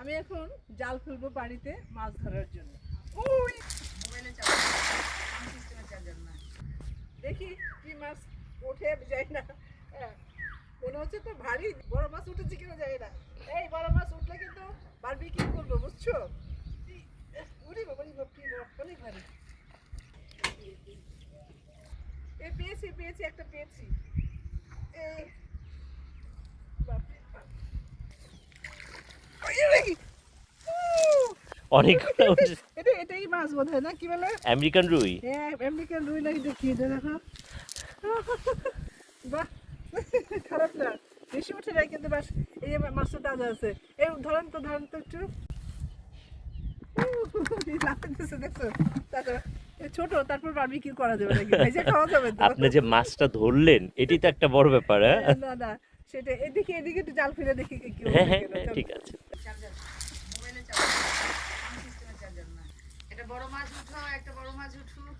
আমি এখন জাল ফেলব বাড়িতে মাছ ধরার জন্য। দেখি কি মাছ ওঠে যায় না। হ্যাঁ, মনে হচ্ছে তো ভারী। বড় মাছ উঠেছে কিনা যায় না। এই বড় মাছ উঠলে কিন্তু বারবি কি করব বুঝছ? উড়ি বাবা উড়ি বাবা, কি অনেক ভারী। এ পেয়েছি পেয়েছি একটা পেয়েছি এই বাপরে বাপ। ওই, এই, উঠেছে। এটা এটাই মাছ না? কি বলে? আমেরিকান রুই। হ্যাঁ আমেরিকান রুই নাকি দেখিয়ে দেখো। বাহ খারাপ না বেশি উঠে কিন্তু বাস এই মাছটা তাজা আছে। এই ধরেন তো ধরেন তো একটু। ছোট তারপর বারবি কি করা যাবে নাকি? ভেজে খাওয়া যাবে আপনি যে মাছটা ধরলেন এটি তো একটা বড় ব্যাপার হ্যাঁ? না না সেটা এদিকে এদিকে একটু জাল ফিরে দেখি কি হ্যাঁ হ্যাঁ। হ্যাঁ, ঠিক আছে। বড় মাছ উঠাও একটা বড় মাছ উঠুক।